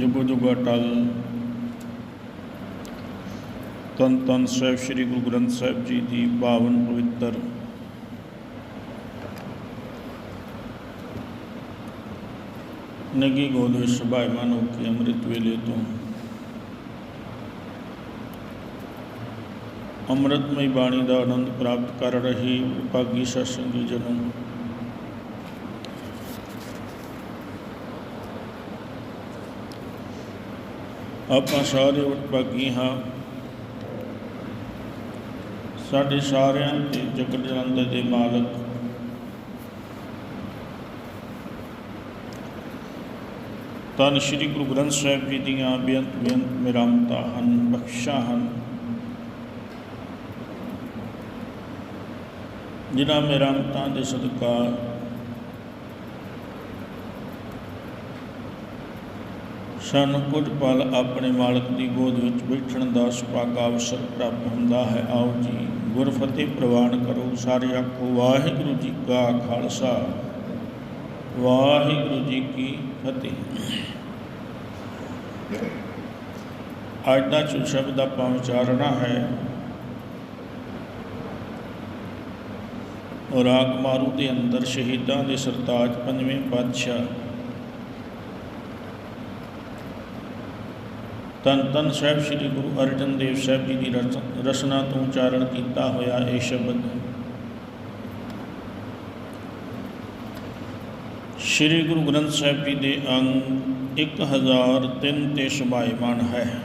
ਜੁਗੋ ਜੁਗਾ ਟਲ ਤਨ ਤਨ ਸਾਹਿਬ, ਸ੍ਰੀ ਗੁਰੂ ਗ੍ਰੰਥ ਸਾਹਿਬ ਜੀ ਦੀ ਪਾਵਨ ਪਵਿੱਤਰ। ਨਗੀ ਗੋਦ ਵਿੱਚ ਸੁਭਾਇਮਾਨ ਹੋ ਕੇ ਅੰਮ੍ਰਿਤ ਵੇਲੇ ਤੋਂ ਅੰਮ੍ਰਿਤਮਈ ਬਾਣੀ ਦਾ ਆਨੰਦ ਪ੍ਰਾਪਤ ਕਰ ਰਹੀ ਭਾਗੀ ਸਤਸੰਗੀ ਜਨੋ। ਆਪਾਂ ਸਾਰੇ ਉਟਭਾਗੀ ਹਾਂ। ਸਾਡੇ ਸਾਰਿਆਂ ਦੇ ਜਗਤ ਜਲੰਧਰ ਦੇ ਮਾਲਕ। ਤਨ ਸ੍ਰੀ ਗੁਰੂ ਗ੍ਰੰਥ ਸਾਹਿਬ ਜੀ ਦੀਆਂ ਬੇਅੰਤ ਬੇਅੰਤ ਮਿਹਰਮਤਾਂ ਹਨ, ਬਖਸ਼ਾਂ ਹਨ। ਜਿਨ੍ਹਾਂ ਮਿਹਰਮਤਾਂ ਦੇ ਸਦਕਾ ਸਾਨੂੰ, ਕੁਝ ਪਲ ਆਪਣੇ ਮਾਲਕ ਦੀ ਗੋਦ ਵਿੱਚ ਬੈਠਣ ਦਾ ਸੁਭਾਗਾ ਅਵਸਰ ਪ੍ਰਾਪਤ ਹੁੰਦਾ ਹੈ। ਆਓ ਜੀ, ਗੁਰਫਤਿਹ ਪ੍ਰਵਾਨ ਕਰੋ। ਸਾਰੇ ਆਖੋ, ਵਾਹਿਗੁਰੂ ਜੀ ਕਾ ਖਾਲਸਾ। ਵਾਹਿਗੁਰੂ ਜੀ ਕੀ ਫਤਿਹ। ਅੱਜ ਦਾ ਜੋ ਸ਼ਬਦ ਆਪਾਂ ਵਿਚਾਰਨਾ ਹੈ। ਉਹ ਰਾਗ ਮਾਰੂ ਦੇ ਅੰਦਰ ਸ਼ਹੀਦਾਂ ਦੇ ਸਰਤਾਜ ਪੰਜਵੇਂ ਪਾਤਸ਼ਾਹ ਤਨ ਤਨ ਸਾਹਿਬ ਸ੍ਰੀ ਗੁਰੂ ਅਰਜਨ ਦੇਵ ਸਾਹਿਬ ਜੀ ਦੀ ਰਚ- ਰਚਨਾ ਤੋਂ ਉਚਾਰਨ ਕੀਤਾ ਹੋਇਆ ਇਹ ਸ਼ਬਦ। ਸ੍ਰੀ ਗੁਰੂ ਗ੍ਰੰਥ ਸਾਹਿਬ ਜੀ ਦੇ ਅੰਗ 1003 ਤੇ ਸੁਭਾਇਮਾਨ ਹੈ।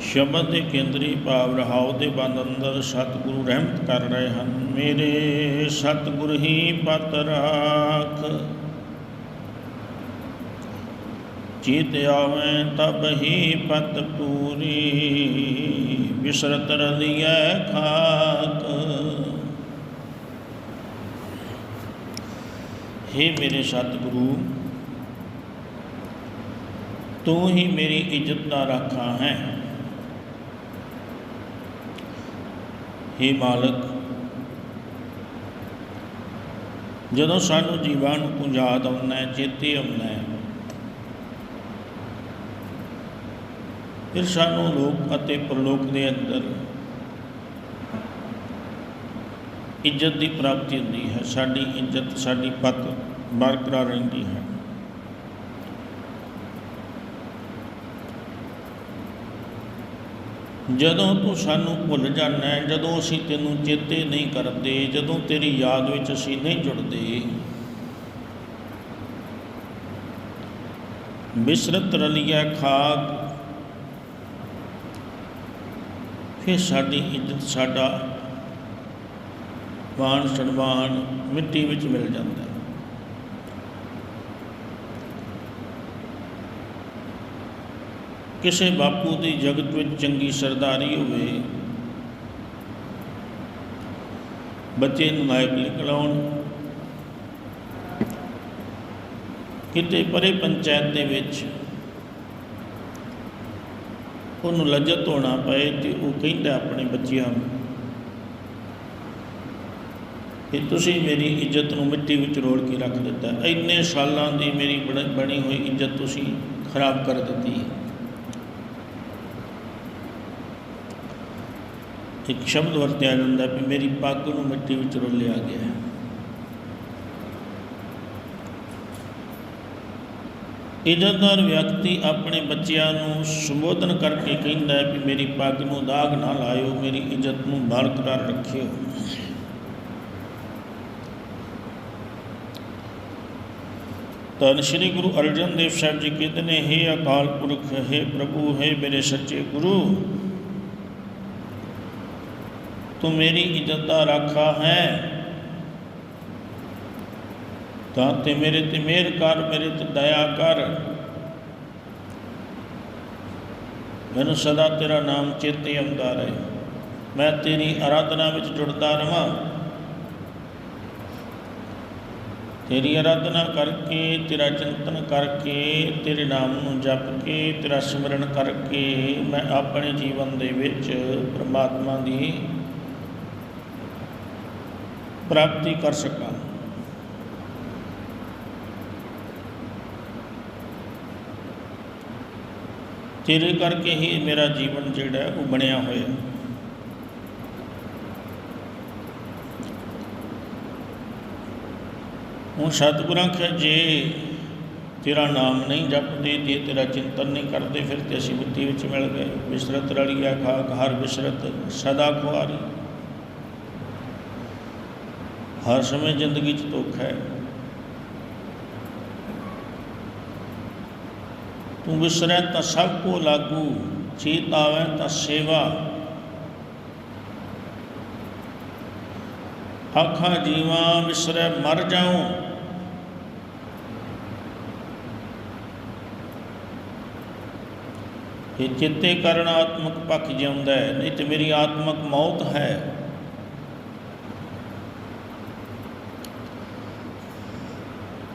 ਸ਼ਬਦ ਦੇ ਕੇਂਦਰੀ ਭਾਵ ਰਹਾਉ ਦੇ ਬੰਦ ਅੰਦਰ ਸਤਿਗੁਰੂ ਰਹਿਮਤ ਕਰ ਰਹੇ ਹਨ। ਮੇਰੇ ਸਤਿਗੁਰ ਹੀ ਪਤ ਰਾਖ। ਚੀਤ ਆਵੇਂ, ਤਬ ਹੀ ਪਤ ਪੂਰੀ। ਬਿਸਰਤ ਰਲੀਐ ਖਾਕ। हे ਮੇਰੇ ਸਤਿਗੁਰੂ, ਤੂੰ ਹੀ ਮੇਰੀ ਇੱਜ਼ਤ ਦਾ ਰਾਖਾ ਹੈ। हे ਮਾਲਕ, ਜਦੋਂ ਸਾਨੂੰ ਜੀਵਾਂ ਨੂੰ ਤੂੰ ਯਾਦ ਆਉਣਾ ਹੈ ਚੇਤੇ ਆਉਣਾ ਫਿਰ ਸਾਨੂੰ ਲੋਕ ਅਤੇ ਪਰਲੋਕ ਦੇ ਅੰਦਰ ਇੱਜ਼ਤ ਦੀ ਪ੍ਰਾਪਤੀ ਹੁੰਦੀ ਹੈ। ਸਾਡੀ ਇੱਜ਼ਤ, ਸਾਡੀ ਪਤ ਬਰਕਰਾਰ ਰਹਿੰਦੀ ਹੈ। ਜਦੋਂ ਤੂੰ ਸਾਨੂੰ ਭੁੱਲ ਜਾਂਦਾ ਹੈ, ਜਦੋਂ ਅਸੀਂ ਤੈਨੂੰ ਚੇਤੇ ਨਹੀਂ ਕਰਦੇ, ਜਦੋਂ ਤੇਰੀ ਯਾਦ ਵਿੱਚ ਅਸੀਂ ਨਹੀਂ ਜੁੜਦੇ ਮਿਸਰਤ ਰਲੀਆ ਖਾਕ ਫਿਰ ਸਾਡੀ ਇੱਜ਼ਤ, ਸਾਡਾ ਮਾਣ ਸਨਮਾਨ ਮਿੱਟੀ ਵਿੱਚ ਮਿਲ ਜਾਂਦਾ ਹੈ। ਕਿਸੇ ਬਾਪੂ ਦੀ ਜਗਤ ਵਿੱਚ ਚੰਗੀ ਸਰਦਾਰੀ ਹੋਵੇ, ਬੱਚੇ ਨੂੰ ਨਾਇਕ ਨਿਕਲਾਉਣ ਕਿਤੇ ਪਰੇ ਪੰਚਾਇਤ ਦੇ ਵਿੱਚ ਉਹਨੂੰ ਲੱਜਤ ਹੋਣਾ ਪਏ ਤੇ ਉਹ ਕਹਿੰਦਾ ਆਪਣੇ ਬੱਚਿਆਂ ਨੂੰ ਕਿ ਤੁਸੀਂ ਮੇਰੀ ਇੱਜ਼ਤ ਨੂੰ ਮਿੱਟੀ ਵਿੱਚ ਰੋਲ ਕੇ ਰੱਖ ਦਿੱਤਾ। ਇੰਨੇ ਸਾਲਾਂ ਦੀ ਮੇਰੀ ਬਣ- ਬਣੀ ਹੋਈ ਇੱਜ਼ਤ ਤੁਸੀਂ ਖਰਾਬ ਕਰ ਦਿੱਤੀ ਇੱਕ ਸ਼ਬਦ ਵਰਤਿਆ ਜਾਂਦਾ ਵੀ ਮੇਰੀ ਪੱਗ ਨੂੰ ਮਿੱਟੀ ਵਿੱਚ ਰੋਲਿਆ ਗਿਆ ਇੱਜ਼ਤਦਾਰ ਵਿਅਕਤੀ ਆਪਣੇ ਬੱਚਿਆਂ ਨੂੰ ਸੰਬੋਧਨ ਕਰਕੇ ਕਹਿੰਦਾ ਹੈ ਵੀ ਮੇਰੀ ਪੱਗ ਨੂੰ ਦਾਗ ਨਾ ਲਾਇਓ ਮੇਰੀ ਇੱਜ਼ਤ ਨੂੰ ਬਰਕਰਾਰ ਰੱਖਿਓ ਤਾਂ ਸ਼੍ਰੀ ਗੁਰੂ ਅਰਜਨ ਦੇਵ ਸਾਹਿਬ ਜੀ ਕਹਿੰਦੇ ਨੇ हे ਅਕਾਲ ਪੁਰਖ हे ਪ੍ਰਭੂ हे ਮੇਰੇ ਸੱਚੇ ਗੁਰੂ ਤੂੰ ਮੇਰੀ ਇੱਜ਼ਤ ਦਾ ਰਾਖਾ ਹੈ ਤਾਂ ਤੇ ਮੇਰੇ ਤੇ ਮਿਹਰ ਕਰ, ਮੇਰੇ ਤੇ ਦਇਆ ਕਰ। ਮੈਨੂੰ ਸਦਾ ਤੇਰਾ ਨਾਮ ਚੇਤੇ ਆਉਂਦਾ ਰਹੇ। ਮੈਂ ਤੇਰੀ ਆਰਾਧਨਾ ਵਿੱਚ ਜੁੜਦਾ ਰਵਾਂ। ਤੇਰੀ ਆਰਾਧਨਾ ਕਰਕੇ, ਤੇਰਾ ਚਿੰਤਨ ਕਰਕੇ, ਤੇਰੇ ਨਾਮ ਨੂੰ ਜਪ ਕੇ, ਤੇਰਾ ਸਿਮਰਨ ਕਰਕੇ ਮੈਂ ਆਪਣੇ ਜੀਵਨ ਦੇ ਵਿੱਚ ਪ੍ਰਮਾਤਮਾ ਦੀ ਪ੍ਰਾਪਤੀ ਕਰ ਸਕਾਂ। ਤੇਰੇ ਕਰਕੇ ਹੀ ਮੇਰਾ ਜੀਵਨ ਜਿਹੜਾ ਉਹ ਬਣਿਆ ਹੋਇਆ। ਹੁਣ ਸਤਿਗੁਰਾਂ ਕਹੇ ਜੇ ਤੇਰਾ ਨਾਮ ਨਹੀਂ ਜਪਦੇ, ਜੇ ਤੇਰਾ ਚਿੰਤਨ ਨਹੀਂ ਕਰਦੇ, ਫਿਰ ਤੇ ਅਸੀਂ ਬੁੱਧੀ ਵਿੱਚ ਮਿਲ ਗਏ। ਵਿਸਰਤ ਰਲੀਆ ਖਾਕ, ਹਰ ਵਿਸਰਤ ਸਦਾ ਖੁਆਰੀ। ਹਰ ਸਮੇਂ ਜ਼ਿੰਦਗੀ 'ਚ ਧੋਖਾ ਹੈ। ਤੂੰ ਵਿਸਰੈ ਤਾਂ ਸਭ ਕੋ ਲਾਗੂ, ਚੇਤ ਆਵੈ ਤਾਂ ਸੇਵਾ। ਆਖਾਂ ਜੀਵਾ ਵਿਸਰੈ ਮਰ ਜਾਉ। ਇਹ ਚਿੱਤੇ ਕਰਨ ਆਤਮਕ ਪੱਖ ਜਿਉਂਦਾ ਹੈ, ਨਹੀਂ ਤੇ ਮੇਰੀ ਆਤਮਕ ਮੌਤ ਹੈ।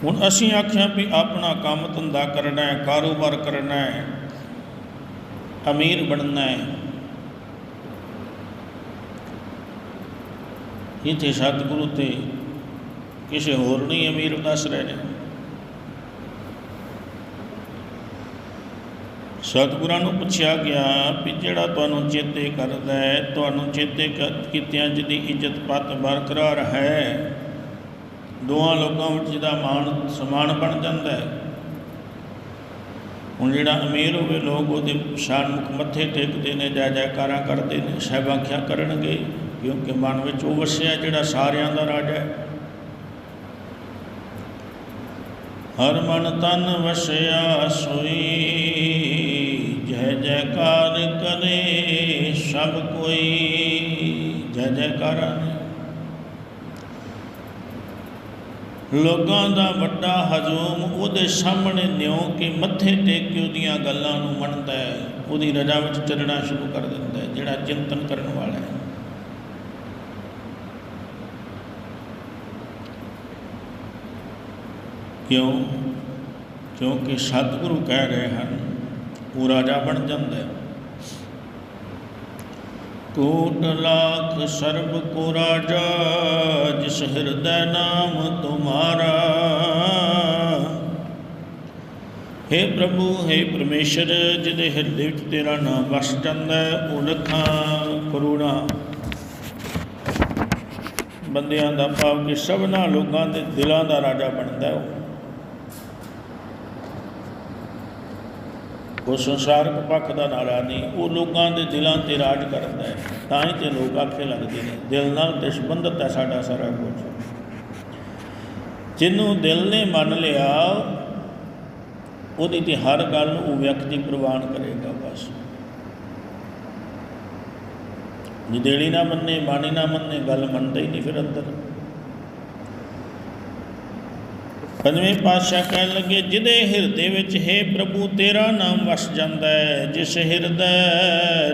ਹੁਣ ਅਸੀਂ ਆਖਿਆ ਵੀ ਆਪਣਾ ਕੰਮ ਧੰਦਾ ਕਰਨਾ ਹੈ, ਕਾਰੋਬਾਰ ਕਰਨਾ ਹੈ, ਅਮੀਰ ਬਣਨਾ ਹੈ। ਇੱਥੇ ਸਤਿਗੁਰੂ ਤੇ ਕਿਸੇ ਹੋਰ ਨਹੀਂ ਅਮੀਰ ਦੱਸ ਰਹੇ। ਨੇ ਸਤਿਗੁਰਾਂ ਨੂੰ ਪੁੱਛਿਆ ਗਿਆ ਵੀ ਜਿਹੜਾ ਤੁਹਾਨੂੰ ਚੇਤੇ ਕਰਦਾ ਹੈ, ਤੁਹਾਨੂੰ ਚੇਤੇ ਕ- ਕੀਤਿਆਂ ਜਿਹਦੀ ਇੱਜ਼ਤ ਪਤ ਬਰਕਰਾਰ ਹੈ ਦੋਹਾਂ ਲੋਕਾਂ ਵਿੱਚ ਜਿਹਦਾ ਮਾਣ, ਸਮਾਨ ਬਣ ਜਾਂਦਾ ਹੈ। ਹੁਣ ਜਿਹੜਾ ਅਮੀਰ ਹੋਵੇ, ਲੋਕ ਉਹਦੇ ਸ਼ਾਨ ਮੁਖ ਮੱਥੇ ਟੇਕਦੇ ਨੇ, ਜੈ ਜੈਕਾਰਾਂ ਕਰਦੇ ਨੇ, ਸਹਿਬਾਖਿਆ ਕਰਨਗੇ, ਕਿਉਂਕਿ ਮਨ ਵਿੱਚ ਉਹ ਵਸਿਆ ਜਿਹੜਾ ਸਾਰਿਆਂ ਦਾ ਰਾਜਾ ਹੈ। ਹਰ ਮਨ ਤਨ ਵਸਿਆ ਸੋਈ, ਜੈ ਜੈਕਾਰ ਕਰੇ ਸਭ ਕੋਈ, ਜੈ ਜੈਕਾਰਾਂ ਨੇ ਲੋਕਾਂ ਦਾ ਵੱਡਾ ਹਜੂਮ ਉਹਦੇ ਸਾਹਮਣੇ ਨਿਉ ਕੇ ਮੱਥੇ ਟੇਕ ਕੇ ਉਹਦੀਆਂ ਗੱਲਾਂ ਨੂੰ ਮੰਨਦਾ ਹੈ। ਉਹਦੀ ਰਜਾ ਵਿੱਚ ਚੱਲਣਾ ਸ਼ੁਰੂ ਕਰ ਦਿੰਦਾ ਹੈ, ਜਿਹੜਾ ਚਿੰਤਨ ਕਰਨ ਵਾਲਾ ਹੈ। ਕਿਉਂ? ਕਿਉਂਕਿ ਸਤਿਗੁਰੂ ਕਹਿ ਰਹੇ ਹਨ, ਉਹ ਰਾਜਾ ਬਣ ਜਾਂਦਾ ਹੈ। ਕੋਟ ਲਾਖ ਸਰਬ ਕੋ ਰਾਜਾ, ਜਿਸ ਹਿਰਦੈ ਨਾਮ ਤੁਮਾਰਾ। हे ਪ੍ਰਭੂ हे ਪਰਮੇਸ਼ਰ, ਜਿਹਦੇ ਹਿਰਦੇ ਵਿੱਚ ਤੇਰਾ ਨਾਮ ਵਸ ਜਾਂਦਾ ਹੈ, ਉਹ ਲੱਖਾਂ ਕਰੋੜਾਂ ਬੰਦਿਆਂ ਦਾ ਭਾਵ ਕਿ ਸਭਨਾ ਲੋਕਾਂ ਦੇ ਦਿਲਾਂ ਦਾ ਰਾਜਾ ਬਣਦਾ ਹੈ। ਉਹ ਸੰਸਾਰਕ ਪੱਖ ਦਾ ਨਾਰਾ ਨਹੀਂ, ਉਹ ਲੋਕਾਂ ਦੇ ਦਿਲਾਂ ਤੇ ਰਾਜ ਕਰਦਾ ਹੈ, ਤਾਂ ਹੀ ਤੇ ਲੋਕ ਆਖੇ ਲੱਗਦੇ ਨੇ, ਦਿਲ ਨਾਲ ਤੇ ਸੰਬੰਧਤ ਹੈ ਸਾਡਾ ਸਾਰਾ ਕੁਝ। ਜਿਹਨੂੰ ਦਿਲ ਨੇ ਮੰਨ ਲਿਆ, ਉਹਦੀ ਤੇ ਹਰ ਗੱਲ ਨੂੰ ਉਹ ਵਿਅਕਤੀ ਪ੍ਰਵਾਨ ਕਰੇਗਾ ਬਸ। ਜੇ ਦੇਲੀ ਨਾ ਮੰਨੇ, ਬਾਣੀ ਨਾ ਮੰਨੇ, ਗੱਲ ਮੰਨਦਾ ਹੀ ਨਹੀਂ ਫਿਰ ਅੰਦਰ। ਪੰਜਵੇਂ ਪਾਤਸ਼ਾਹ ਕਹਿਣ ਲੱਗੇ, ਜਿਹਦੇ ਹਿਰਦੇ ਵਿੱਚ ਹੈ ਪ੍ਰਭੂ ਤੇਰਾ ਨਾਮ ਵਸ ਜਾਂਦਾ ਹੈ, ਜਿਸ ਹਿਰਦੈ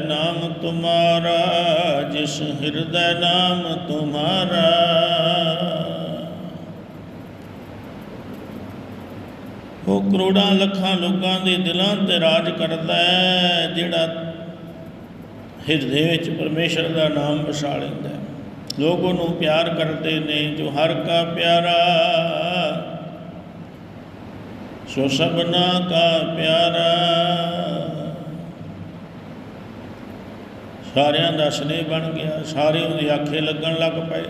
ਨਾਮ ਤੁਮਾਰਾ, ਜਿਸ ਹਿਰਦੈ ਨਾਮ ਤੁਮਾਰਾ। ਉਹ ਕਰੋੜਾਂ ਲੱਖਾਂ ਲੋਕਾਂ ਦੇ ਦਿਲਾਂ ਤੇ ਰਾਜ ਕਰਦਾ ਹੈ, ਜਿਹੜਾ ਹਿਰਦੇ ਵਿੱਚ ਪਰਮੇਸ਼ਰ ਦਾ ਨਾਮ ਵਸਾ ਲੈਂਦਾ ਲੋਕ ਉਹਨੂੰ ਪਿਆਰ ਕਰਦੇ ਨੇ, ਜੋ ਹਰ ਕਾ ਪਿਆਰਾ ਸੋ ਸਭਨਾ ਕਾ ਪਿਆਰਾ। ਸਾਰਿਆਂ ਦਾ ਸਨੇਹ ਬਣ ਗਿਆ ਸਾਰੇ ਉਹਦੇ ਆਖੇ ਲੱਗਣ ਲੱਗ ਪਏ।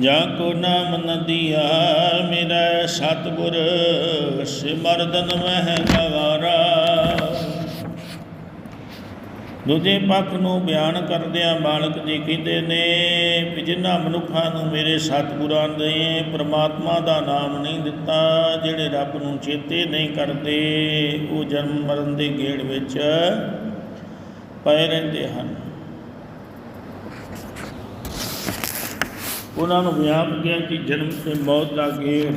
ਜਾਂ ਕੋ ਨਾਮ ਨਦੀਆ, ਮੇਰਾ ਸਤਗੁਰ ਸਿਮਰਦਨ ਮਹਿ ਗਵਾਰਾ। ਦੂਜੇ ਪੱਖ ਨੂੰ ਬਿਆਨ ਕਰਦਿਆਂ ਬਾਲਕ ਜੀ ਕਹਿੰਦੇ ਨੇ ਵੀ ਜਿਨ੍ਹਾਂ ਮਨੁੱਖਾਂ ਨੂੰ ਮੇਰੇ ਸਤਿਗੁਰਾਂ ਨੇ ਪ੍ਰਮਾਤਮਾ ਦਾ ਨਾਮ ਨਹੀਂ ਦਿੱਤਾ, ਜਿਹੜੇ ਰੱਬ ਨੂੰ ਚੇਤੇ ਨਹੀਂ ਕਰਦੇ, ਉਹ ਜਨਮ ਮਰਨ ਦੇ ਗੇੜ ਵਿੱਚ ਪਏ ਰਹਿੰਦੇ ਹਨ। ਉਹਨਾਂ ਨੂੰ ਵਿਆਪ ਗਿਆ ਕਿ ਜਨਮ ਤੇ ਮੌਤ ਦਾ ਗੇੜ,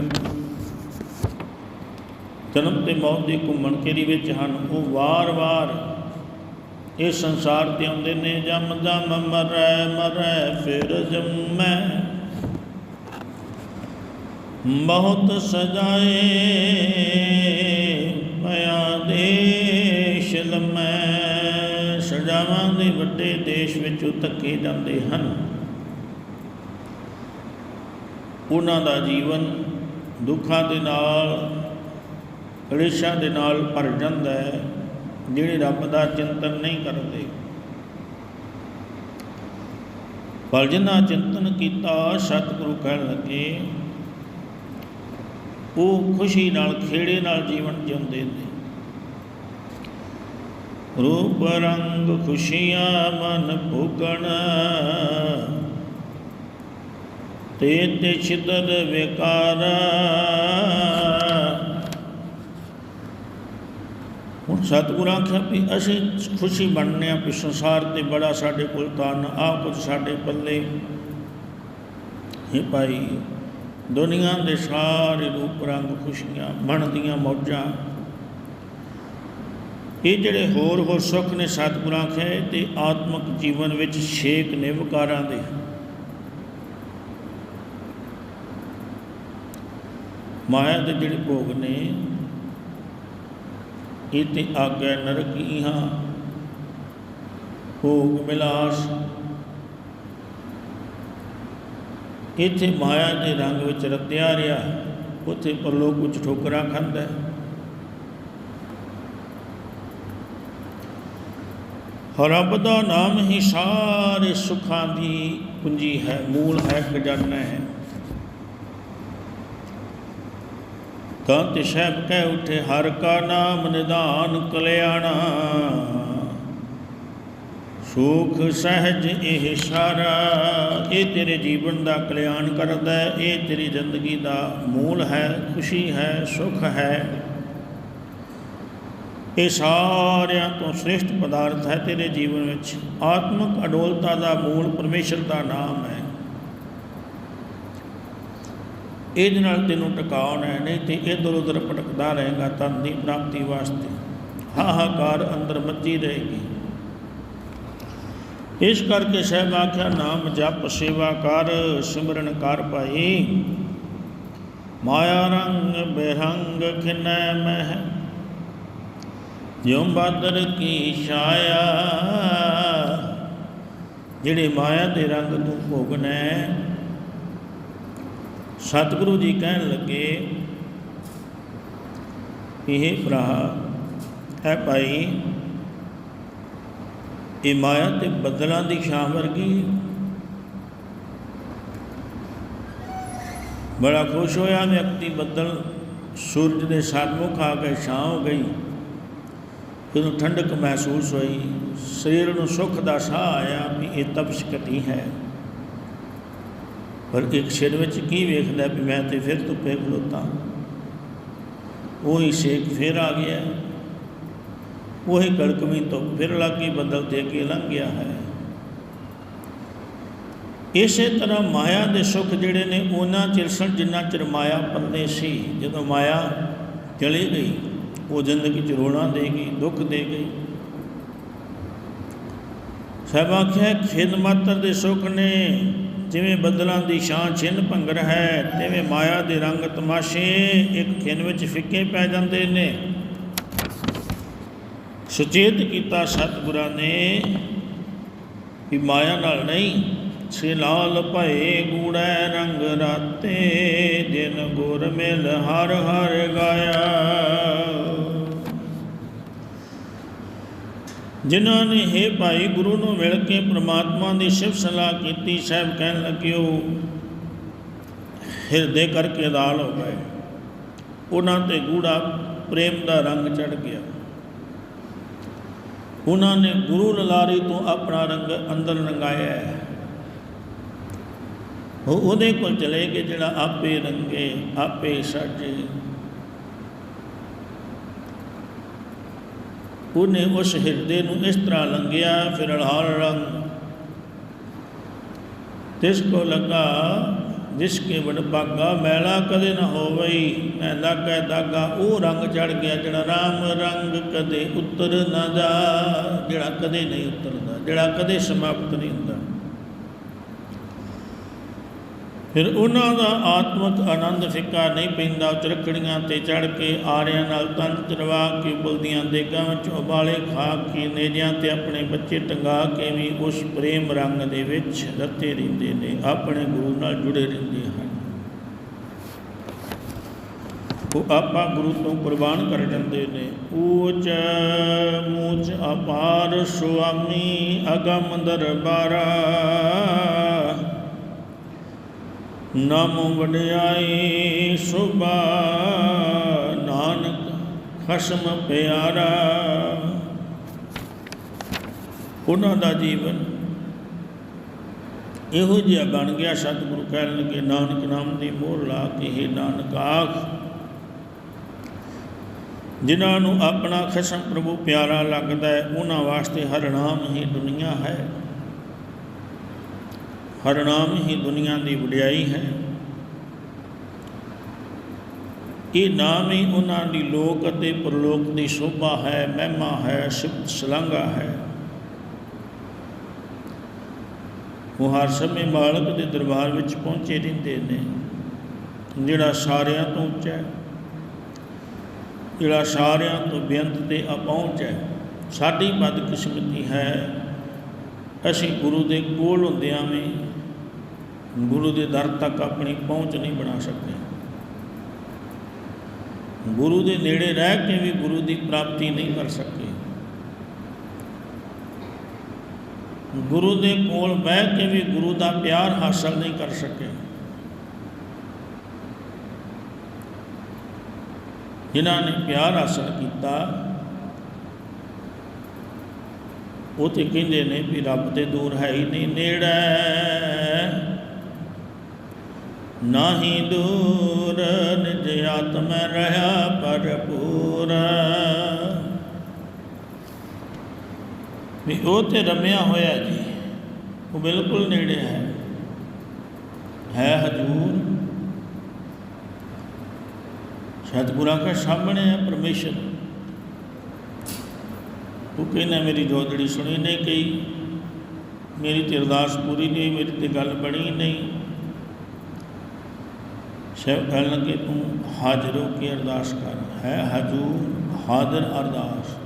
ਜਨਮ ਤੇ ਮੌਤ ਦੀ ਘੁੰਮਣ ਘੇਰੀ ਵਿੱਚ ਹਨ। ਉਹ ਵਾਰ-ਵਾਰ ਇਹ ਸੰਸਾਰ ਤੇ ਆਉਂਦੇ ਨੇ, ਜਮ ਜਮ ਮਰੈ ਮਰੈ, ਫਿਰ ਜੰਮੈ। ਬਹੁਤ ਸਜਾਏ ਪਿਆ ਦੇਸ਼ ਲਮੈ। ਸਜਾਵਾਂ ਦੇ ਵੱਡੇ ਦੇਸ਼ ਵਿੱਚ ਧੱਕੇ ਜਾਂਦੇ ਹਨ। ਉਹਨਾਂ ਦਾ ਜੀਵਨ ਦੁੱਖਾਂ ਦੇ ਨਾਲ ਕਲੇਸ਼ਾਂ ਦੇ ਨਾਲ ਭਰ ਜਾਂਦਾ ਹੈ। ਜਿਹੜੇ ਰੱਬ ਦਾ ਚਿੰਤਨ ਨਹੀਂ ਕਰਦੇ। ਪਰ ਜਿਨ੍ਹਾਂ ਚਿੰਤਨ ਕੀਤਾ, ਸਤਿਗੁਰੂ ਕਹਿਣ ਲੱਗੇ, ਉਹ ਖੁਸ਼ੀ ਨਾਲ, ਖੇੜੇ ਨਾਲ ਜੀਵਨ ਜਿਉਂਦੇ ਨੇ। ਰੂਪ ਰੰਗ ਖੁਸ਼ੀਆਂ ਮਨ ਭੁਗਣ, ਤੇ ਤੇ ਛਿਦਰ ਵਿਕਾਰ। ਹੁਣ ਸਤਿਗੁਰਾਂ ਆਖਿਆ ਵੀ ਅਸੀਂ ਖੁਸ਼ੀ ਬਣਨੇ ਆ ਵੀ ਸੰਸਾਰ ਤੇ ਬੜਾ ਸਾਡੇ ਕੋਲ ਤਨ ਆ ਕੁਝ ਸਾਡੇ ਪੱਲੇ। ਇਹ ਭਾਈ, ਦੁਨੀਆ ਦੇ ਸਾਰੇ ਰੂਪ ਰੰਗ ਖੁਸ਼ੀਆਂ, ਮਨ ਦੀਆਂ ਮੌਜਾਂ। ਇਹ ਜਿਹੜੇ ਹੋਰ ਹੋਰ ਸੁੱਖ ਨੇ ਸਤਿਗੁਰਾਂ ਆਖਿਆ ਤੇ ਆਤਮਿਕ ਜੀਵਨ ਵਿੱਚ ਛੇਕ ਨੇ ਵਿਕਾਰਾਂ ਦੇ। ਮਾਇਆ ਦੇ ਜਿਹੜੇ ਭੋਗ ਨੇ ਇਹ ਤੇ ਆਗੈ ਨਰਕ ਇਹਾਂ, ਭੋਗ ਮਿਲਾਸ। ਇੱਥੇ ਮਾਇਆ ਦੇ ਰੰਗ ਵਿੱਚ ਰੱਤਿਆ ਰਿਹਾ, ਉੱਥੇ ਪਰਲੋਕ ਵਿੱਚ ਠੋਕਰਾਂ ਖਾਂਦਾ। ਹੈ ਰੱਬ ਦਾ ਨਾਮ ਹੀ ਸਾਰੇ ਸੁੱਖਾਂ ਦੀ ਪੂੰਜੀ ਹੈ, ਮੂਲ ਹੈ, ਖਜ਼ਾਨਾ ਹੈ। ਕੰਤ ਤੇ ਕਹਿ ਉਠੇ, ਹਰ ਕਾ ਨਾਮ ਨਿਦਾਨ ਕਲਿਆਣਾ। ਸੁਖ ਸਹਿਜ ਇਹ ਸਾਰਾ, ਇਹ ਤੇਰੇ ਜੀਵਨ ਦਾ ਕਲਿਆਣ ਕਰਦਾ ਹੈ, ਇਹ ਤੇਰੀ ਜ਼ਿੰਦਗੀ ਦਾ ਮੂਲ ਹੈ, ਖੁਸ਼ੀ ਹੈ, ਸੁਖ ਹੈ। ਇਹ ਸਾਰਿਆਂ ਤੋਂ ਸ੍ਰੇਸ਼ਟ ਪਦਾਰਥ ਹੈ ਤੇਰੇ ਜੀਵਨ ਵਿੱਚ। ਆਤਮਿਕ ਅਡੋਲਤਾ ਦਾ ਮੂਲ ਪਰਮੇਸ਼ਰ ਦਾ ਨਾਮ ਹੈ। ਇਹਦੇ ਨਾਲ ਤੈਨੂੰ ਟਿਕਾਉਣਾ ਹੈ, ਨਹੀਂ ਤੇ ਇਧਰ ਉਧਰ ਭਟਕਦਾ ਰਹੇਗਾ ਤਨ ਦੀ ਪ੍ਰਾਪਤੀ ਵਾਸਤੇ। ਹਾਹਾਕਾਰ ਅੰਦਰ ਮੱਚੀ ਰਹੇਗੀ। ਇਸ ਕਰਕੇ ਸਹਿਬ ਆਖਿਆ, ਨਾਮ ਜਪ, ਸੇਵਾ ਕਰ, ਸਿਮਰਨ ਕਰ ਭਾਈ। ਮਾਇਆ ਰੰਗ ਬੇਰੰਗ ਖਿਨੈ ਮਹਿ। ਜਿਉ ਬਾਦਰ ਕੀ ਛਾਇਆ। ਜਿਹੜੇ ਮਾਇਆ ਦੇ ਰੰਗ ਤੂੰ ਭੋਗਣਾ ਸਤਿਗੁਰੂ ਜੀ ਕਹਿਣ ਲੱਗੇ, ਇਹ ਭਰਾ ਹੈ ਭਾਈ, ਇਹ ਮਾਇਆ ਤੇ ਬੱਦਲਾਂ ਦੀ ਛਾਂ ਵਰਗੀ ਬੜਾ ਖੁਸ਼ ਹੋਇਆ ਵਿਅਕਤੀ ਬੱਦਲ ਸੂਰਜ ਦੇ ਸਾਹਮਣੇ ਆ ਕੇ ਛਾਂ ਹੋ ਗਈ। ਉਹਨੂੰ ਠੰਡਕ ਮਹਿਸੂਸ ਹੋਈ, ਸਰੀਰ ਨੂੰ ਸੁੱਖ ਦਾ ਸਾਹ ਆਇਆ ਵੀ ਇਹ ਤਪਸ਼ਕਤੀ ਹੈ। ਪਰ ਇੱਕ ਸਿਰ ਵਿੱਚ ਕੀ ਵੇਖਦਾ ਵੀ ਮੈਂ ਤੇ ਫਿਰ ਧੁੱਪੇ ਖਲੋਤਾ। ਉਹੀ ਸੇਕ ਫਿਰ ਆ ਗਿਆ। ਉਹੀ ਕੜਕਵੀਂ ਧੁੱਪ ਫਿਰ ਲੱਗੀ, ਬੱਦਲ ਦੇ ਕੇ ਲੰਘ ਗਿਆ ਹੈ। ਇਸੇ ਤਰ੍ਹਾਂ ਮਾਇਆ ਦੇ ਸੁੱਖ ਜਿਹੜੇ ਨੇ, ਉਹਨਾਂ ਚਿਰ ਜਿੰਨਾ ਚਿਰ ਮਾਇਆ ਪੱਲੇ ਸੀ ਜਦੋਂ ਮਾਇਆ ਚਲੀ ਗਈ, ਉਹ ਜ਼ਿੰਦਗੀ ਚ ਰੋਣਾ ਦੇ ਗਈ, ਦੁੱਖ ਦੇ ਗਈ। ਸਭ ਆਖਿਆ ਖਿਦ ਮਾਤਰ ਦੇ ਸੁੱਖ ਨੇ। ਜਿਵੇਂ ਬੱਦਲਾਂ ਦੀ ਛਾਂ ਛਿੰਨ ਭੰਗਰ ਹੈ, ਤਿਵੇਂ ਮਾਇਆ ਦੇ ਰੰਗ ਤਮਾਸ਼ੇ ਇੱਕ ਖਿੰਨ ਵਿੱਚ ਫਿੱਕੇ ਪੈ ਜਾਂਦੇ ਨੇ। ਸੁਚੇਤ ਕੀਤਾ ਸਤਿਗੁਰਾਂ ਨੇ ਕਿ ਮਾਇਆ ਨਾਲ ਨਹੀਂ ਸੇ ਲਾਲ ਭਏ ਗੂੜੈ ਰੰਗ ਰਾਤੇ ਦਿਨ ਗੁਰ ਮਿਲ ਹਰ ਹਰ ਗਾਇਆ। ਜਿਨ੍ਹਾਂ ਨੇ ਹੈ ਭਾਈ ਗੁਰੂ ਨੂੰ ਮਿਲ ਕੇ ਪ੍ਰਮਾਤਮਾ ਦੀ ਸ਼ਿਵ ਸਲਾਹ ਕੀਤੀ, ਸਾਹਿਬ ਕਹਿਣ ਲੱਗਿਓ, ਹਿਰਦੇ ਕਰਕੇ ਲਾਲ ਹੋ ਗਏ। ਉਹਨਾਂ ਤੇ ਗੂੜਾ ਪ੍ਰੇਮ ਦਾ ਰੰਗ ਚੜ ਗਿਆ। ਉਹਨਾਂ ਨੇ ਗੁਰੂ ਲਲਾਰੀ ਤੋਂ ਆਪਣਾ ਰੰਗ ਅੰਦਰ ਰੰਗਾਇਆ ਹੈ। ਉਹ ਉਹਦੇ ਕੋਲ ਚਲੇ ਗਏ, ਜਿਹੜਾ ਆਪੇ ਰੰਗੇ, ਆਪੇ ਸਾਜੇ। ਉਹਨੇ ਉਸ ਹਿਰਦੇ ਨੂੰ ਇਸ ਤਰ੍ਹਾਂ ਲੰਘਿਆ ਫਿਰ ਹਰ ਰੰਗ। ਤਿਸ ਕੋ ਲਗਾ, ਜਿਸ ਕੇ ਵਡਭਾਗਾ ਮੈਲਾ ਕਦੇ ਨਾ ਹੋਵਈ। ਮੈਂ ਕਹਿ ਦਾਗਾ, ਉਹ ਰੰਗ ਚੜ ਗਿਆ ਜਿਹੜਾ ਰਾਮ ਰੰਗ ਕਦੇ ਉਤਰ ਨਾ ਜਾ ਜਿਹੜਾ ਕਦੇ ਨਹੀਂ ਉਤਰਦਾ, ਜਿਹੜਾ ਕਦੇ ਸਮਾਪਤ ਨਹੀਂ ਹੁੰਦਾ। ਫਿਰ ਉਹਨਾਂ ਦਾ ਆਤਮਿਕ ਆਨੰਦ ਫਿੱਕਾ ਨਹੀਂ ਪੈਂਦਾ। ਚਰਖੜੀਆਂ ਤੇ ਚੜ ਕੇ ਆਰਿਆਂ ਨਾਲ ਤਨ ਚਰਵਾ ਕੇ ਬੁਲਦੀਆਂ ਦੇਗਾਂ ਵਿੱਚ ਉਬਾਲੇ ਖਾ ਕੇ ਨੇਜਿਆਂ ਤੇ ਆਪਣੇ ਬੱਚੇ ਟੰਗਾ ਕੇ ਵੀ ਉਸ ਪ੍ਰੇਮ ਰੰਗ ਦੇ ਵਿੱਚ ਰੱਤੇ ਰਹਿੰਦੇ ਨੇ, ਆਪਣੇ ਗੁਰੂ ਨਾਲ ਜੁੜੇ ਰਹਿੰਦੇ ਹਨ। ਉਹ ਆਪਾ ਗੁਰੂ ਤੋਂ ਕੁਰਬਾਨ ਕਰ ਜਾਂਦੇ ਨੇ। ਊਚ ਮੂਚ ਅਪਾਰ ਸੁਆਮੀ ਅਗਮ ਦਰਬਾਰਾ ਨਾਮ ਵਡਿਆਈ ਸੁਭਾ ਨਾਨਕ ਖਸਮ ਪਿਆਰਾ। ਉਹਨਾਂ ਦਾ ਜੀਵਨ ਇਹੋ ਜਿਹਾ ਬਣ ਗਿਆ, ਸਤਿਗੁਰੂ ਕਹਿਣ ਲੱਗੇ, ਨਾਨਕ ਨਾਮ ਦੀ ਮੋਹਰ ਲਾ ਕੇ ਇਹ ਨਾਨਕ ਆਖ। ਜਿਨ੍ਹਾਂ ਨੂੰ ਆਪਣਾ ਖਸਮ ਪ੍ਰਭੂ ਪਿਆਰਾ ਲੱਗਦਾ ਹੈ, ਉਹਨਾਂ ਵਾਸਤੇ ਹਰ ਨਾਮ ਹੀ ਦੁਨੀਆ ਹੈ। ਹਰ ਨਾਮ ਹੀ ਦੁਨੀਆ ਦੀ ਵਡਿਆਈ ਹੈ। ਇਹ ਨਾਮ ਹੀ ਉਹਨਾਂ ਦੀ ਲੋਕ ਅਤੇ ਪਰਲੋਕ ਦੀ ਸ਼ੋਭਾ ਹੈ, ਮਹਿਮਾ ਹੈ ਸਿਫਤ ਸਲਾਂਘਾ ਹੈ। ਉਹ ਹਰ ਸਮੇਂ ਮਾਲਕ ਦੇ ਦਰਬਾਰ ਵਿੱਚ ਪਹੁੰਚੇ ਰਹਿੰਦੇ ਨੇ। ਜਿਹੜਾ ਸਾਰਿਆਂ ਤੋਂ ਉੱਚਾ ਹੈ, ਜਿਹੜਾ ਸਾਰਿਆਂ ਤੋਂ ਬੇਅੰਤ ਤੇ ਅਪਹੁੰਚ ਹੈ, ਸਾਡੀ ਬਦਕਿਸਮਤੀ ਹੈ। ਅਸੀਂ ਗੁਰੂ ਦੇ ਕੋਲ ਹੁੰਦਿਆਂ ਵੀ ਗੁਰੂ ਦੇ ਦਰ ਤੱਕ ਆਪਣੀ ਪਹੁੰਚ ਨਹੀਂ ਬਣਾ ਸਕਦੇ। ਗੁਰੂ ਦੇ ਨੇੜੇ ਰਹਿ ਕੇ ਵੀ ਗੁਰੂ ਦੀ ਪ੍ਰਾਪਤੀ ਨਹੀਂ ਕਰ ਸਕੇ ਗੁਰੂ ਦੇ ਕੋਲ ਬਹਿ ਕੇ ਵੀ ਗੁਰੂ ਦਾ ਪਿਆਰ ਹਾਸਲ ਨਹੀਂ ਕਰ ਸਕੇ। ਜਿਨ੍ਹਾਂ ਨੇ ਪਿਆਰ ਹਾਸਲ ਕੀਤਾ, ਉਹ ਤੇ ਕਹਿੰਦੇ ਨੇ ਵੀ ਰੱਬ ਤੇ ਦੂਰ ਹੈ ਹੀ ਨਹੀਂ, ਨੇੜੇ। ਨਾਹੀ ਦੂਰ, ਨਿਜ ਆਤਮ ਰਹਾ ਭਰਪੂਰ। ਵੀ ਉਹ ਤੇ ਰਮਿਆ ਹੋਇਆ ਜੀ, ਉਹ ਬਿਲਕੁਲ ਨੇੜੇ ਹੈ। ਹੈ ਹਜੂਰ। ਸਤਿਗੁਰਾਂ ਕੇ ਸਾਹਮਣੇ ਹੈ ਪਰਮੇਸ਼ਰ। ਉਹ ਕਹਿੰਦਾ, ਮੇਰੀ ਜੋਦੜੀ ਸੁਣੀ ਨਹੀਂ ਕਹੀ ਮੇਰੀ ਤੇ ਅਰਦਾਸ ਪੂਰੀ ਨਹੀਂ ਮੇਰੀ ਤੇ ਗੱਲ ਬਣੀ ਨਹੀਂ। ਸ਼ੈਵ ਕਹਿਣ ਲੱਗੇ, ਤੂੰ ਹਾਜ਼ਰ ਹੋ ਕੇ ਅਰਦਾਸ ਕਰ। ਹੈ ਹਜੂਰ, ਹਾਜ਼ਰ ਅਰਦਾਸ।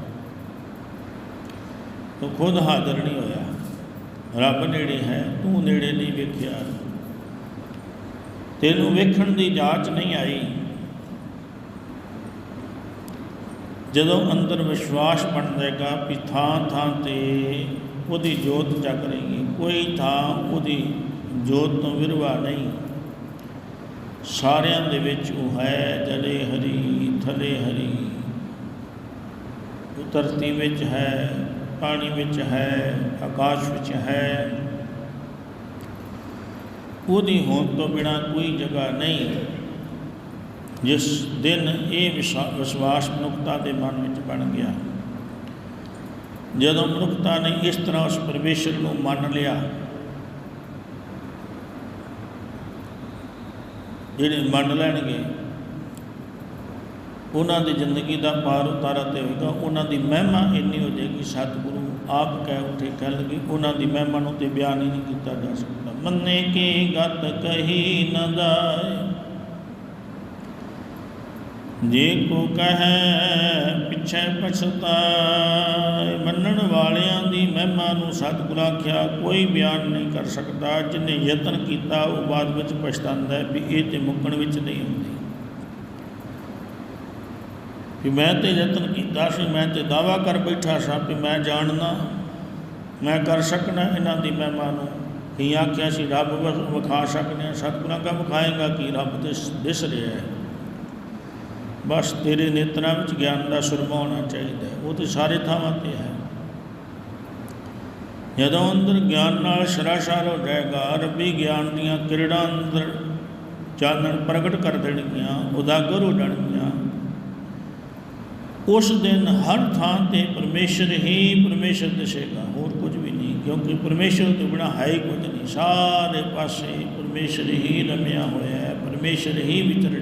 ਤੂੰ ਖੁਦ ਹਾਜ਼ਰ ਨਹੀਂ ਹੋਇਆ। ਰੱਬ ਨੇੜੇ ਹੈ, ਤੂੰ ਨੇੜੇ ਨਹੀਂ ਵੇਖਿਆ। ਤੈਨੂੰ ਵੇਖਣ ਦੀ ਜਾਂਚ ਨਹੀਂ ਆਈ। ਜਦੋਂ ਅੰਦਰ ਵਿਸ਼ਵਾਸ ਬਣ ਜਾਏਗਾ ਵੀ ਥਾਂ ਥਾਂ ਤੇ ਉਹਦੀ ਜੋਤ ਜਗ ਰਹੀ, ਕੋਈ ਥਾਂ ਉਹਦੀ ਜੋਤ ਤੋਂ ਵਿਰਵਾ ਨਹੀਂ। ਸਾਰਿਆਂ ਦੇ ਵਿੱਚ ਉਹ ਹੈ ਜਲੇ ਹਰੀ, ਥਲੇ ਹਰੀ। ਉਹ ਧਰਤੀ ਵਿੱਚ ਹੈ, ਪਾਣੀ ਵਿੱਚ ਹੈ, ਆਕਾਸ਼ ਵਿੱਚ ਹੈ, ਉਹਦੀ ਹੋਂਦ ਤੋਂ ਬਿਨਾ ਕੋਈ ਜਗ੍ਹਾ ਨਹੀਂ, ਜਿਸ ਦਿਨ ਇਹ ਵਿਸ਼ਾ- ਵਿਸ਼ਵਾਸ ਮਨੁੱਖਤਾ ਦੇ ਮਨ ਵਿੱਚ ਬਣ ਗਿਆ। ਜਦੋਂ ਮਨੁੱਖਤਾ ਨੇ ਇਸ ਤਰ੍ਹਾਂ ਉਸ ਪਰਮੇਸ਼ਰ ਨੂੰ ਮੰਨ ਲਿਆ ਜਿਹੜੇ ਮੰਨ ਲੈਣਗੇ, ਉਹਨਾਂ ਦੀ ਜ਼ਿੰਦਗੀ ਦਾ ਪਾਰ ਉਤਾਰਾ ਤੇ ਹੋਏਗਾ। ਉਹਨਾਂ ਦੀ ਮਹਿਮਾ ਇੰਨੀ ਹੋ ਜਾਏਗੀ, ਸਤਿਗੁਰੂ ਆਪ ਕਹਿ ਉਠੇ ਕਹਿ ਲਗੇ, ਉਹਨਾਂ ਦੀ ਮਹਿਮਾ ਨੂੰ ਤੇ ਬਿਆਨ ਹੀ ਨਹੀਂ ਕੀਤਾ ਜਾ ਸਕਦਾ। ਮੰਨੇ ਕੀ ਗਤ ਕਹੀ ਨ ਜਾਏ ਜੇ ਕੋ ਕਹੈ ਪਿਛੈ ਪਛਤਾਏ, ਮੰਨਣ ਵਾਲਿਆਂ ਦੀ ਮਹਿਮਾ ਨੂੰ ਸਤਿਗੁਰ ਆਖਿਆ, ਕੋਈ ਬਿਆਨ ਨਹੀਂ ਕਰ ਸਕਦਾ। ਜਿਨੇ ਯਤਨ ਕੀਤਾ, ਉਹ ਬਾਅਦ ਵਿੱਚ ਪਛਤਾਉਂਦਾ ਵੀ ਇਹ ਤੇ ਮੁੱਕਣ ਵਿੱਚ ਨਹੀਂ ਹੁੰਦੀ ਕਿ ਮੈਂ ਤੇ ਯਤਨ ਕੀਤਾ ਸੀ, ਮੈਂ ਤੇ ਦਾਵਾ ਕਰ ਬੈਠਾ ਸਾਂ ਕਿ ਮੈਂ ਜਾਣਨਾ, ਮੈਂ ਕਰ ਸਕਣਾ ਇਹਨਾਂ ਦੀ ਮਹਿਮਾ ਨੂੰ। ਹੀ ਆਖਿਆ ਸੀ, ਰੱਬ ਵ- ਵਿਖਾ ਸਕਨੇ ਹਾਂ। ਸਤਿਗੁਰਾਂ ਕਾ ਵਿਖਾਏਗਾ, ਕਿ ਰੱਬ ਤੇ ਦਿਸ ਰਿਹਾ ਹੈ? ਬਸ ਤੇਰੇ ਨੇਤਰਾਂ ਵਿੱਚ ਗਿਆਨ ਦਾ ਸੁਰਮਾ ਹੋਣਾ ਚਾਹੀਦਾ ਉਹ ਤੇ ਸਾਰੇ ਥਾਵਾਂ ਤੇ ਹੈ। ਜਦੋਂ ਅੰਦਰ ਗਿਆਨ ਨਾਲ ਸ਼ਰਾਸ਼ਾਰ ਹੋ ਜਾਏਗਾ, ਰੱਬੀ ਗਿਆਨ ਦੀਆਂ ਕਿਰੜਾਂ ਅੰਦਰ ਚਾਨਣ ਪ੍ਰਗਟ ਕਰ ਦੇਣਗੀਆਂ ਉਦਾਗਰ ਹੋ ਜਾਣਗੀਆਂ। ਉਸ ਦਿਨ ਹਰ ਥਾਂ ਤੇ ਪਰਮੇਸ਼ਰ ਹੀ ਪਰਮੇਸ਼ਰ ਦਿਸੇਗਾ, ਹੋਰ ਕੁਝ ਵੀ ਨਹੀਂ, ਕਿਉਂਕਿ ਪਰਮੇਸ਼ਰ ਤੋਂ ਬਿਨਾ ਹੈ ਹੀ ਕੁਝ ਨਹੀਂ। ਸਾਰੇ ਪਾਸੇ ਪਰਮੇਸ਼ਰ ਹੀ ਰਮਿਆ ਹੋਇਆ ਹੈ, ਪਰਮੇਸ਼ਰ ਹੀ ਵਿਚਰ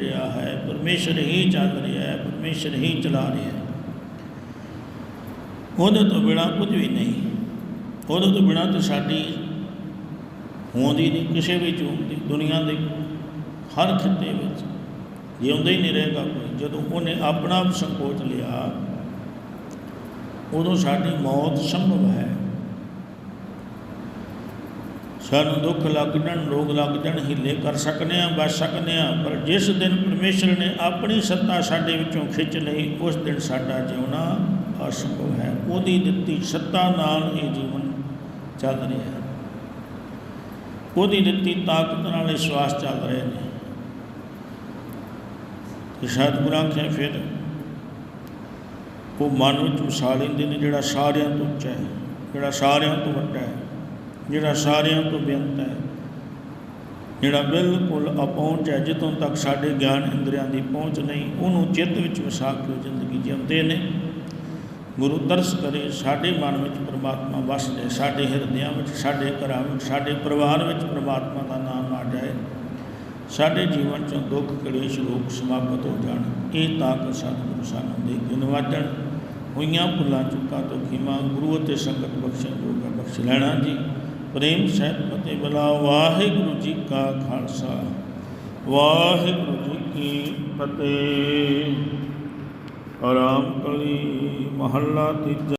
ਪਰਮੇਸ਼ਰ ਹੀ ਚੱਲ ਰਿਹਾ ਹੈ, ਪਰਮੇਸ਼ਰ ਹੀ ਚਲਾ ਰਿਹਾ ਹੈ। ਉਹਦੇ ਤੋਂ ਬਿਨਾ ਕੁਝ ਵੀ ਨਹੀਂ। ਉਹਦੇ ਤੋਂ ਬਿਨਾ ਤਾਂ ਸਾਡੀ ਹੋਂਦ ਹੀ ਨਹੀਂ, ਕਿਸੇ ਵੀ ਚੂਮ ਦੀ, ਦੁਨੀਆ ਦੇ ਹਰ ਖਿੱਤੇ ਵਿੱਚ ਜਿਉਂਦਾ ਹੀ ਨਹੀਂ ਰਹੇਗਾ ਕੋਈ। ਜਦੋਂ ਉਹਨੇ ਆਪਣਾ ਆਪ ਸੰਕੋਚ ਲਿਆ, ਉਦੋਂ ਸਾਡੀ ਮੌਤ ਸੰਭਵ ਹੈ। ਸਾਨੂੰ ਦੁੱਖ ਲੱਗ ਜਾਣ ਰੋਗ ਲੱਗ ਜਾਣ ਹਿੱਲੇ ਕਰ ਸਕਨੇ ਆ, ਬਚ ਸਕਨੇ ਆ, ਪਰ ਜਿਸ ਦਿਨ ਪਰਮੇਸ਼ਰ ਨੇ ਆਪਣੀ ਸੱਤਾ ਸਾਡੇ ਵਿੱਚੋਂ ਖਿੱਚ ਲਈ, ਉਸ ਦਿਨ ਸਾਡਾ ਜਿਉਣਾ ਅਸੰਭਵ ਹੈ। ਉਹਦੀ ਦਿੱਤੀ ਸੱਤਾ ਨਾਲ ਇਹ ਜੀਵਨ ਚੱਲ ਰਿਹਾ ਹੈ। ਉਹਦੀ ਦਿੱਤੀ ਤਾਕਤ ਨਾਲ ਇਹ ਸਵਾਸ ਚੱਲ ਰਹੇ ਨੇ। ਤੇ ਸਤਿਗੁਰਾਂ ਗੁਰਾਂ ਫਿਰ ਉਹ ਮਨ ਵਿੱਚ ਵਸਾ ਲੈਂਦੇ ਨੇ, ਜਿਹੜਾ ਸਾਰਿਆਂ ਤੋਂ ਉੱਚਾ ਹੈ, ਜਿਹੜਾ ਸਾਰਿਆਂ ਤੋਂ ਵੱਡਾ ਹੈ। ਜਿਹੜਾ ਸਾਰਿਆਂ ਤੋਂ ਬੇਅੰਤ ਹੈ, ਜਿਹੜਾ ਬਿਲਕੁਲ ਅਪਹੁੰਚ ਹੈ, ਜਿੱਥੋਂ ਤੱਕ ਸਾਡੇ ਗਿਆਨ ਇੰਦਰੀਆਂ ਦੀ ਪਹੁੰਚ ਨਹੀਂ, ਉਹਨੂੰ ਚਿੱਤ ਵਿੱਚ ਵਸਾ ਕੇ ਉਹ ਜ਼ਿੰਦਗੀ ਜਿਉਂਦੇ ਨੇ। ਗੁਰੂ ਤਰਸ ਕਰੇ, ਸਾਡੇ ਮਨ ਵਿੱਚ ਪ੍ਰਮਾਤਮਾ ਵਸ ਜਾਏ, ਸਾਡੇ ਹਿਰਦਿਆਂ ਵਿੱਚ, ਸਾਡੇ ਘਰਾਂ ਵਿੱਚ, ਸਾਡੇ ਪਰਿਵਾਰ ਵਿੱਚ ਪ੍ਰਮਾਤਮਾ ਦਾ ਨਾਮ ਆ ਜਾਏ। ਸਾਡੇ ਜੀਵਨ ਚੋਂ ਦੁੱਖ, ਕਲੇਸ਼ ਰੋਗ ਸਮਾਪਤ ਹੋ ਜਾਣ। ਇਹ ਤਾਕਤ ਸਤਿਗੁਰੂ ਸਾਨੂੰ ਦੇ ਕੇ ਨਿਵਾਜਣ। ਹੋਈਆਂ ਭੁੱਲਾਂ, ਚੁੱਕਾਂ ਤੋਂ ਖਿਮਾ ਗੁਰੂ ਅਤੇ ਸੰਗਤ ਬਖਸ਼ਣ ਜੋਗਾ ਬਖਸ਼ ਲੈਣਾ ਜੀ। ਪ੍ਰੇਮ ਸਹਿਤ ਫਤਿਹ ਬਲਾ, ਵਾਹਿਗੁਰੂ ਜੀ ਕਾ ਖਾਲਸਾ। ਵਾਹਿਗੁਰੂ ਜੀ ਕੀ ਫਤਿਹ। ਆਰਾਮ ਕਲੀ ਮਹੱਲਾ ਤੀਜਾ।